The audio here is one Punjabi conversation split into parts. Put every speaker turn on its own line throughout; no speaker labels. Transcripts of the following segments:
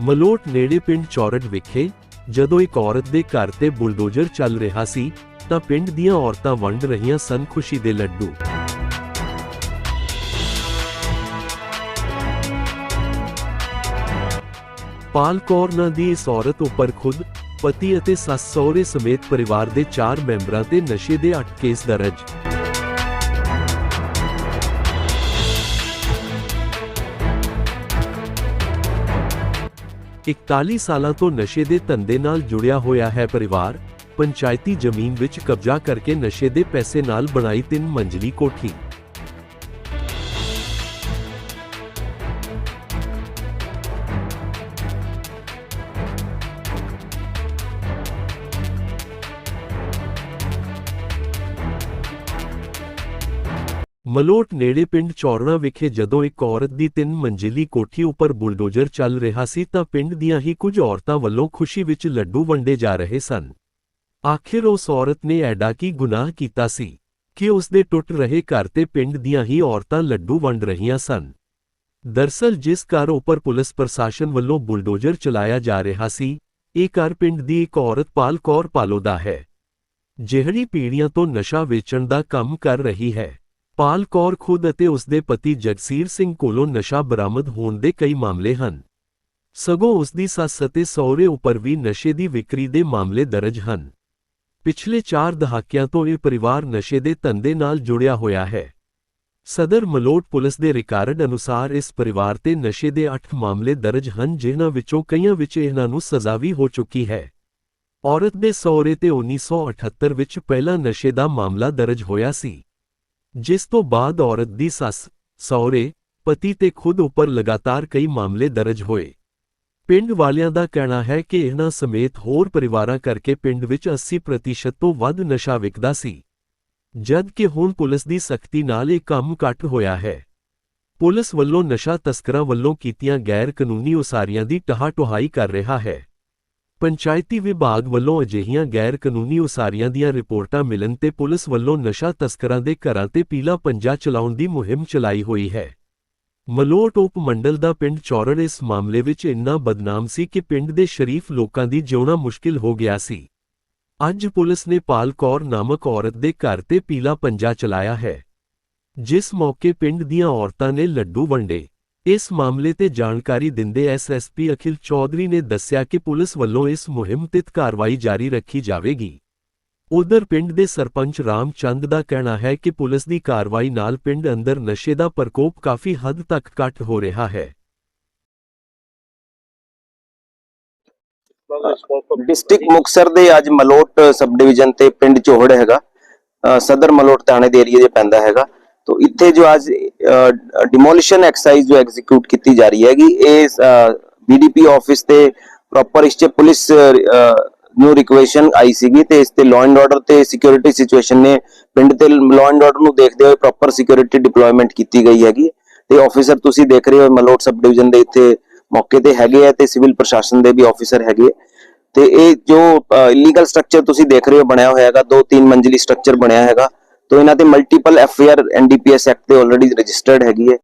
ਮਲੋਟ ਨੇੜੇ ਪਿੰਡ ਚੌਰੜ ਵਿਖੇ ਜਦੋਂ ਇੱਕ ਔਰਤ ਦੇ ਘਰ ਤੇ ਬੁਲਡੋਜ਼ਰ ਚੱਲ ਰਿਹਾ ਸੀ, ਤਾਂ ਪਿੰਡ ਦੀਆਂ ਔਰਤਾਂ ਵੰਡ ਰਹੀਆਂ ਸਨ ਖੁਸ਼ੀ ਦੇ ਲੱਡੂ। ਪਾਲ ਕੌਰ ਨਾਂ ਦੀ ਇਸ ਔਰਤ ਉੱਪਰ ਖੁਦ ਪਤੀ ਅਤੇ ਸੱਸ ਸਹੁਰੇ ਸਮੇਤ ਪਰਿਵਾਰ ਦੇ 4 ਮੈਂਬਰਾਂ ਤੇ ਨਸ਼ੇ ਦੇ 8 ਕੇਸ ਦਰਜ। ਇਕਤਾਲੀ ਸਾਲਾਂ ਤੋਂ ਨਸ਼ੇ ਦੇ ਧੰਦੇ ਨਾਲ ਜੁੜਿਆ ਹੋਇਆ ਹੈ ਪਰਿਵਾਰ, ਪੰਚਾਇਤੀ ਜ਼ਮੀਨ ਵਿੱਚ ਕਬਜ਼ਾ ਕਰਕੇ ਨਸ਼ੇ ਦੇ ਪੈਸੇ ਨਾਲ ਬਣਾਈ ਤਿੰਨ ਮੰਜ਼ਲੀ ਕੋਠੀ। ਮਲੋਟ ਨੇੜੇ ਪਿੰਡ ਚੌਰਣਾ ਵਿਖੇ ਜਦੋਂ ਇੱਕ ਔਰਤ ਦੀ ਤਿੰਨ ਮੰਜ਼ਿਲੀ ਕੋਠੀ ਉੱਪਰ ਬੁਲਡੋਜ਼ਰ ਚੱਲ ਰਿਹਾ ਸੀ ਤਾਂ ਪਿੰਡ ਦੀਆਂ ਹੀ ਕੁਝ ਔਰਤਾਂ ਵੱਲੋਂ ਖੁਸ਼ੀ ਵਿੱਚ ਲੱਡੂ ਵੰਡੇ ਜਾ ਰਹੇ ਸਨ। ਆਖਿਰ ਉਸ ਔਰਤ ਨੇ ਐਡਾ ਕੀ ਗੁਨਾਹ ਕੀਤਾ ਸੀ ਕਿ ਉਸ ਦੇ ਟੁੱਟ ਰਹੇ ਘਰ ਤੇ ਪਿੰਡ ਦੀਆਂ ਹੀ ਔਰਤਾਂ ਲੱਡੂ ਵੰਡ ਰਹੀਆਂ ਸਨ। ਦਰਸਲ ਜਿਸ ਘਰ ਉੱਪਰ ਪੁਲਿਸ ਪ੍ਰਸ਼ਾਸਨ ਵੱਲੋਂ ਬੁਲਡੋਜ਼ਰ ਚਲਾਇਆ ਜਾ ਰਿਹਾ ਸੀ, ਇਹ ਘਰ ਪਿੰਡ ਦੀ ਇੱਕ ਔਰਤ ਪਾਲ ਕੌਰ ਪਾਲੋ ਦਾ ਹੈ। ਜਿਹੜੀ ਪੀੜ੍ਹੀਆਂ ਤੋਂ ਨਸ਼ਾ ਵੇਚਣ ਦਾ ਕੰਮ ਕਰ ਰਹੀ ਹੈ। ਪਾਲ ਕੌਰ ਖੁਦ ਅਤੇ ਉਸ ਦੇ ਪਤੀ ਜਗਸੀਰ ਸਿੰਘ ਕੋਲੋਂ ਨਸ਼ਾ ਬਰਾਮਦ ਹੋਣ ਦੇ ਕਈ ਮਾਮਲੇ ਹਨ। ਸਗੋਂ ਉਸ ਦੀ ਸੱਸ ਅਤੇ ਸਹੁਰੇ ਉੱਪਰ ਵੀ ਨਸ਼ੇ ਦੀ ਵਿਕਰੀ ਦੇ ਮਾਮਲੇ ਦਰਜ ਹਨ। ਪਿਛਲੇ 4 ਦਹਾਕਿਆਂ ਤੋਂ ਇਹ ਪਰਿਵਾਰ ਨਸ਼ੇ ਦੇ ਧੰਦੇ ਨਾਲ ਜੁੜਿਆ ਹੋਇਆ ਹੈ। ਸਦਰ ਮਲੋਟ ਪੁਲਿਸ ਦੇ ਰਿਕਾਰਡ ਅਨੁਸਾਰ ਇਸ ਪਰਿਵਾਰ ਤੇ ਨਸ਼ੇ ਦੇ 8 ਮਾਮਲੇ ਦਰਜ ਹਨ, ਜਿਨ੍ਹਾਂ ਵਿੱਚੋਂ ਕਈਆਂ ਵਿੱਚ ਇਹਨਾਂ ਨੂੰ ਸਜ਼ਾ ਵੀ ਹੋ ਚੁੱਕੀ ਹੈ। ਔਰਤ ਦੇ ਸਹੁਰੇ ਤੇ 1978 ਵਿੱਚ ਪਹਿਲਾ ਨਸ਼ੇ ਦਾ ਮਾਮਲਾ ਦਰਜ ਹੋਇਆ ਸੀ। ਜਿਸ ਤੋਂ ਬਾਅਦ ਔਰਤ ਦੀ ਸੱਸ, ਸਹੁਰੇ, ਪਤੀ ਤੇ ਖੁਦ ਉੱਪਰ ਲਗਾਤਾਰ ਕਈ ਮਾਮਲੇ ਦਰਜ ਹੋਏ। ਪਿੰਡ ਵਾਲਿਆਂ ਦਾ ਕਹਿਣਾ ਹੈ ਕਿ ਇਹਨਾਂ ਸਮੇਤ ਹੋਰ ਪਰਿਵਾਰਾਂ ਕਰਕੇ ਪਿੰਡ ਵਿੱਚ 80% ਤੋਂ ਵੱਧ ਨਸ਼ਾ ਵਿਕਦਾ ਸੀ। ਜਦ ਕਿ ਹੁਣ ਪੁਲਿਸ ਦੀ ਸਖਤੀ ਨਾਲ ਇਹ ਕੰਮ ਘੱਟ ਹੋਇਆ ਹੈ। ਪੁਲਿਸ ਵੱਲੋਂ ਨਸ਼ਾ ਤਸਕਰਾਂ ਵੱਲੋਂ ਕੀਤੀਆਂ ਗੈਰ ਕਾਨੂੰਨੀ ਉਸਾਰੀਆਂ ਦੀ ਟਹਾ-ਟੁਹਾਈ ਕਰ ਰਿਹਾ ਹੈ। ਪੰਚਾਇਤੀ ਵਿਭਾਗ ਵੱਲੋਂ ਅਜਿਹੀਆਂ ਗੈਰ ਕਾਨੂੰਨੀ ਉਸਾਰੀਆਂ ਦੀਆਂ ਰਿਪੋਰਟਾਂ ਮਿਲਣ ਤੇ ਪੁਲਿਸ ਵੱਲੋਂ ਨਸ਼ਾ ਤਸਕਰਾਂ ਦੇ ਘਰਾਂ ਤੇ ਪੀਲਾ ਪੰਜਾ ਚਲਾਉਣ ਦੀ ਮੁਹਿੰਮ ਚਲਾਈ ਹੋਈ ਹੈ। ਮਲੋਟ ਉਪ ਮੰਡਲ ਦਾ ਪਿੰਡ ਚੌਰੜ ਇਸ ਮਾਮਲੇ ਵਿੱਚ ਇੰਨਾ ਬਦਨਾਮ ਸੀ ਕਿ ਪਿੰਡ ਦੇ ਸ਼ਰੀਫ ਲੋਕਾਂ ਦੀ ਜਿਉਣਾ ਮੁਸ਼ਕਿਲ ਹੋ ਗਿਆ ਸੀ। ਅੱਜ ਪੁਲਿਸ ਨੇ ਪਾਲ ਕੌਰ ਨਾਮਕ ਔਰਤ ਦੇ ਘਰ ਤੇ ਪੀਲਾ ਪੰਜਾ ਚਲਾਇਆ ਹੈ। ਜਿਸ ਮੌਕੇ ਪਿੰਡ ਦੀਆਂ ਔਰਤਾਂ ਨੇ ਲੱਡੂ ਵੰਡੇ। ਇਸ ਮਾਮਲੇ ਤੇ ਜਾਣਕਾਰੀ ਦਿੰਦੇ ਐਸਐਸਪੀ ਅਖਿਲ ਚੌਧਰੀ ਨੇ ਦੱਸਿਆ ਕਿ ਪੁਲਿਸ ਵੱਲੋਂ ਇਸ ਮੁਹਿੰਮ ਤਹਿਤ ਕਾਰਵਾਈ ਜਾਰੀ ਰੱਖੀ ਜਾਵੇਗੀ। ਉਧਰ ਪਿੰਡ ਦੇ ਸਰਪੰਚ ਰਾਮਚੰਦ ਦਾ ਕਹਿਣਾ ਹੈ ਕਿ ਪੁਲਿਸ ਦੀ ਕਾਰਵਾਈ ਨਾਲ ਪਿੰਡ ਅੰਦਰ ਨਸ਼ੇ ਦਾ ਪ੍ਰਕੋਪ ਕਾਫੀ ਹੱਦ ਤੱਕ ਘੱਟ ਹੋ ਰਿਹਾ ਹੈ।
ਡਿਸਟ੍ਰਿਕਟ ਮੁਕਸਰ ਦੇ ਅੱਜ ਮਲੋਟ ਸਬ ਡਿਵੀਜ਼ਨ ਤੇ ਪਿੰਡ ਚੋਹੜ ਹੈਗਾ। ਸਦਰ ਮਲੋਟ ਥਾਣੇ ਦੇ ਏਰੀਆ 'ਚ ਪੈਂਦਾ ਹੈਗਾ। ਤੋ ਇੱਥੇ ਜੋ ਅੱਜ ਡਿਮੋਲੀਸ਼ਨ ਐਕਸਰਸਾਈਜ਼ ਜੋ ਐਗਜ਼ੀਕਿਊਟ ਕੀਤੀ ਜਾ ਰਹੀ ਹੈਗੀ, ਇਹ ਬੀਡੀਪੀ ਆਫਿਸ ਤੇ ਪ੍ਰੋਪਰ ਇਸ 'ਚ ਪੁਲਿਸ ਨੂੰ ਰਿਕੁਐਸਸ਼ਨ ਆਈ ਸੀਗੀ ਤੇ ਇਸ ਤੇ ਲਾਅ ਐਂਡ ਆਰਡਰ ਤੇ ਸਿਕਿਉਰਿਟੀ ਸਿਚੁਏਸ਼ਨ ਨੇ ਪਿੰਡ ਤੇ ਲਾਅ ਐਂਡ ਆਰਡਰ ਨੂੰ ਦੇਖਦੇ ਹੋਏ ਪ੍ਰੋਪਰ ਸਿਕਿਉਰਿਟੀ ਡਿਪਲੋਇਮੈਂਟ ਕੀਤੀ ਗਈ ਹੈਗੀ। ਤੇ ਆਫੀਸਰ ਤੁਸੀਂ ਦੇਖ ਰਹੇ ਹੋ ਮਲੋਟ ਸਬ ਡਿਵੀਜ਼ਨ ਦੇ ਇੱਥੇ ਮੌਕੇ ਤੇ ਹੈਗੇ ਆ ਤੇ ਸਿਵਲ ਪ੍ਰਸ਼ਾਸਨ ਦੇ ਵੀ ਆਫੀਸਰ ਹੈਗੇ ਤੇ ਇਹ ਜੋ ਇਲੀਗਲ ਸਟਰਕਚਰ ਤੁਸੀਂ ਦੇਖ ਰਹੇ ਹੋ ਬਣਿਆ ਹੋਇਆ ਹੈਗਾ ਦੋ ਤਿੰਨ ਮੰਜਲੀ ਸਟਰਕਚਰ ਬਣਿਆ ਹੈਗਾ। ਤੋਂ ਇਹਨਾਂ ਤੇ ਮਲਟੀਪਲ ਐਫਆਈਆਰ ਐਨਡੀਪੀਐਸ ਐਕਟ ਤੇ ਆਲਰੇਡੀ ਰਜਿਸਟਰਡ ਹੈਗੀ ਹੈ।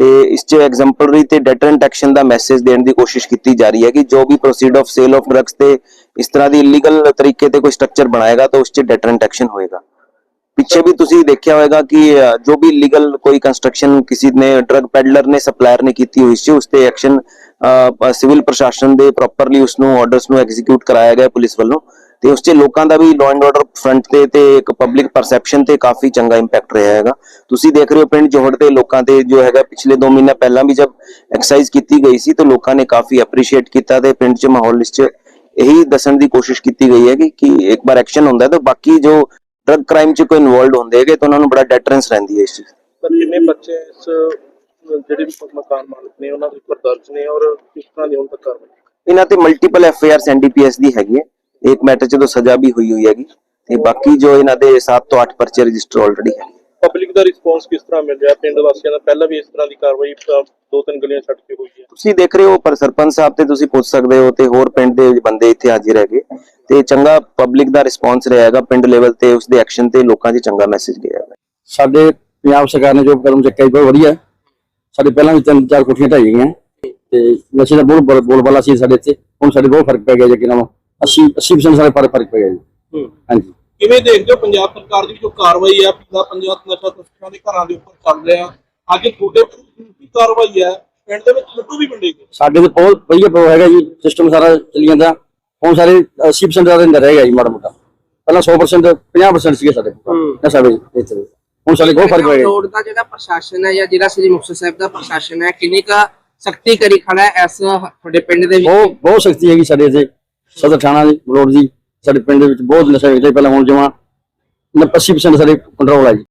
ਤੇ ਇਸ 'ਚ ਐਗਜ਼ੈਂਪਲਰੀ ਤੇ ਡੈਟਰੈਂਟ ਐਕਸ਼ਨ ਦਾ ਮੈਸੇਜ ਦੇਣ ਦੀ ਕੋਸ਼ਿਸ਼ ਕੀਤੀ ਜਾ ਰਹੀ ਹੈ ਕਿ ਜੋ ਵੀ proceed of sale of drugs ਤੇ ਇਸ ਤਰ੍ਹਾਂ ਦੀ ਇਲੀਗਲ ਤਰੀਕੇ ਤੇ ਕੋਈ ਸਟਰਕਚਰ ਬਣਾਏਗਾ ਤਾਂ ਉਸ 'ਚ ਡੈਟਰੈਂਟ ਐਕਸ਼ਨ ਹੋਏਗਾ। ਪਿੱਛੇ ਵੀ ਤੁਸੀਂ ਦੇਖਿਆ ਹੋਵੇਗਾ ਕਿ ਜੋ ਵੀ ਲੀਗਲ ਕੋਈ ਕੰਸਟਰਕਸ਼ਨ ਕਿਸੇ ਨੇ ਡਰਗ ਪੈਡਲਰ ਨੇ ਸਪਲਾਇਰ ਨੇ ਕੀਤੀ ਹੋਈ ਸੀ, ਉਸ ਤੇ ਐਕਸ਼ਨ ਸਿਵਲ ਪ੍ਰਸ਼ਾਸਨ ਦੇ ਪ੍ਰੋਪਰਲੀ ਉਸ ਨੂੰ ਆਰਡਰਸ ਨੂੰ ਐਗਜ਼ੀਕਿਊਟ ਕਰਾਇਆ ਗਿਆ ਪੁਲਿਸ ਵੱਲੋਂ। ਤੇ ਉਸ 'ਚ ਲੋਕਾਂ ਦਾ ਵੀ ਲਾਅ ਐਂਡ ਆਰਡਰ ਫਰੰਟ ਤੇ ਤੇ ਇੱਕ ਪਬਲਿਕ ਪਰਸੈਪਸ਼ਨ ਤੇ ਕਾਫੀ ਚੰਗਾ ਇੰਪੈਕਟ ਰਿਹਾ ਹੈਗਾ। ਤੁਸੀਂ ਦੇਖ ਰਹੇ ਹੋ ਪਿੰਡ ਜੋਹੜ ਦੇ ਲੋਕਾਂ ਤੇ ਜੋ ਹੈਗਾ ਪਿਛਲੇ 2 ਮਹੀਨੇ ਪਹਿਲਾਂ ਵੀ ਜਦ ਐਕਸਰਸਾਈਜ਼ ਕੀਤੀ ਗਈ ਸੀ ਤਾਂ ਲੋਕਾਂ ਨੇ ਕਾਫੀ ਐਪਰੀਸ਼ੀਏਟ ਕੀਤਾ ਤੇ ਪਿੰਡ 'ਚ ਮਾਹੌਲ ਇਸ 'ਚ ਇਹੀ ਦੱਸਣ ਦੀ ਕੋਸ਼ਿਸ਼ ਕੀਤੀ ਗਈ ਹੈ ਕਿ ਕਿ ਇੱਕ ਵਾਰ ਐਕਸ਼ਨ ਹੁੰਦਾ ਹੈ ਤਾਂ ਬਾਕੀ ਜੋ ਡਰਗ ਕ੍ਰਾਈਮ 'ਚ ਕੋਈ ਇਨਵੋਲਡ ਹੁੰਦੇ ਹੈਗੇ ਤਾਂ ਉਹਨਾਂ ਨੂੰ ਬੜਾ ਡੈਟਰੈਂਸ ਰਹਿੰਦੀ ਹੈ ਇਸ ਚੀਜ਼
ਪਰ ਕਿੰਨੇ ਬੱਚੇ ਇਸ ਜਿਹੜੇ ਮਕਾਨ ਮਾਲਕ ਨੇ ਉਹਨਾਂ ਦੇ ਉੱਪਰ ਦਰਜ ਨੇ ਔਰ ਕਿਸ ਤਰ੍ਹਾਂ ਦੀ ਹੁਣ ਤੱਕ ਕਾਰਵਾਈ?
ਇਹਨਾਂ ਤੇ ਮਲਟੀਪਲ ਐਫ ਆਈ ਐਨਡੀਪੀਐਸ ਦੀ ਹੈਗੀ ਹੈ। ਇੱਕ ਮੈਟਰ 'ਚ ਤਾਂ ਸਜ਼ਾ ਵੀ ਹੋਈ ਹੋਈ ਹੈਗੀ ਤੇ ਬਾਕੀ ਜੋ ਇਹਨਾਂ ਦੇ 7 ਤੋਂ 8 ਪਰਚੇ ਰਜਿਸਟਰ ਆਲਰੇਡੀ ਹੈ
ਪਬਲਿਕ ਦਾ ਰਿਸਪੌਂਸ ਕਿਸ ਤਰ੍ਹਾਂ ਮਿਲ ਰਿਹਾ? ਪਿੰਡ ਵਾਸੀਆਂ ਦਾ ਪਹਿਲਾਂ ਵੀ ਇਸ ਤਰ੍ਹਾਂ ਦੀ ਕਾਰਵਾਈ ਦੋ ਤਿੰਨ ਗਲੀਆਂ ਛੱਡ ਕੇ ਹੋਈ ਹੈ।
ਤੁਸੀਂ ਦੇਖ ਰਹੇ ਹੋ ਪਰ ਸਰਪੰਚ ਸਾਹਿਬ ਤੇ ਤੁਸੀਂ ਪੁੱਛ ਸਕਦੇ ਹੋ ਤੇ ਹੋਰ ਪਿੰਡ ਦੇ ਬੰਦੇ ਇੱਥੇ ਹਾਜ਼ਰ ਹੈਗੇ। ਤੇ ਚੰਗਾ ਪਬਲਿਕ ਦਾ ਰਿਸਪੌਂਸ ਰਿਹਾ ਹੈਗਾ ਪਿੰਡ ਲੈਵਲ ਤੇ ਉਸ ਦੇ ਐਕਸ਼ਨ ਤੇ ਲੋਕਾਂ 'ਚ ਚੰਗਾ ਮੈਸੇਜ ਗਿਆ
ਸਾਡੇ ਪੰਜਾਬ ਸਰਕਾਰ ਨੇ ਜੋ ਕਦਮ ਚੱਕਿਆ ਬਹੁਤ ਵਧੀਆ। ਸਾਡੇ ਪਹਿਲਾਂ ਵੀ ਤਿੰਨ ਚਾਰ ਕੋਠੀਆਂ ਢਾਈ ਗਈਆਂ। ਤੇ ਨਸ਼ੇ ਦਾ ਬਹੁਤ ਬੋਲ- ਬੋਲਬਾਲਾ ਸੀ ਸਾਡੇ ਇੱਥੇ ਹੁਣ ਸਾਡੇ ਬਹੁਤ ਫ਼ਰਕ ਪੈ ਗਿਆ ਜੀ ਕਿ ਨਾਲੋਂ। 80 80% ਸਾਡੇ ਫ਼ਰਕ ਫ਼ਰਕ ਪੈ ਗਿਆ ਜੀ।
ਹੂੰ।
ਹਾਂਜੀ।
ਕਿਵੇਂ ਦੇਖਦੇ ਹੋ ਪੰਜਾਬ ਸਰਕਾਰ ਦੀ ਜੋ ਕਾਰਵਾਈ ਹੈ ਪੂਰਾ ਪੰਜਾਬ ਨਸ਼ਾ ਤਸਕਰਾਂ ਦੇ ਘਰਾਂ ਦੇ ਉੱਪਰ ਚੱਲ ਰਿਹਾ। ਅੱਜ ਤੁਹਾਡੇ ਪਿੰਡ ਦੀ ਕਾਰਵਾਈ ਹੈ ਪਿੰਡ ਦੇ ਵਿੱਚ ਲੱਡੂ ਵੀ ਵੰਡੇ ਗਏ।
ਸਾਡੇ ਤੇ ਬਹੁਤ ਵਧੀਆ ਪ੍ਰੋ ਹੈਗਾ ਜੀ ਸਿਸਟਮ ਸਾਰਾ ਚੱਲੀ ਜਾਂਦਾ। ਹੁਣ ਸਾਰੇ 80% ਦਾ ਅੰਦਰ ਰਹਿ ਗਿਆ ਜੀ ਮਾੜਾ ਮੋਟਾ। ਪਹਿਲਾਂ 100% 50% ਸੀਗੇ ਸਾਡੇ। ਨਸ਼ਾ ਵੇ ਇੱਥੇ ਹੁਣ ਸਾਡੇ ਬਹੁਤ ਫ਼ਰਕ ਗਿਆ।
ਰੋਡ ਦਾ ਜਿਹੜਾ ਪ੍ਰਸ਼ਾਸਨ ਹੈ ਜਾਂ ਜਿਹੜਾ ਸ੍ਰੀ ਮੁਕਤਸਰ ਸਾਹਿਬ ਦਾ ਪ੍ਰਸ਼ਾਸਨ ਹੈ ਕਿੰਨੀ ਕਾ ਸਖਤੀ ਕਰੀ ਖੜਾ ਇਸ ਤੁਹਾਡੇ ਪਿੰਡ ਦੇ ਵਿੱਚ?
ਬਹੁਤ ਬਹੁਤ ਸਖਤੀ ਹੈਗੀ ਸਾਡੇ ਇੱਥੇ ਸਦਰ ਥਾਣਾ ਦੀ ਰੋਡ ਜੀ, ਸਾਡੇ ਪਿੰਡ ਦੇ ਵਿੱਚ ਬਹੁਤ ਨਸ਼ਾ ਵੇਚਦੇ, ਪਹਿਲਾਂ ਹੁਣ ਜਮਾ 80% ਸਾਡੇ ਕੰਟਰੋਲ ਆ ਜੀ।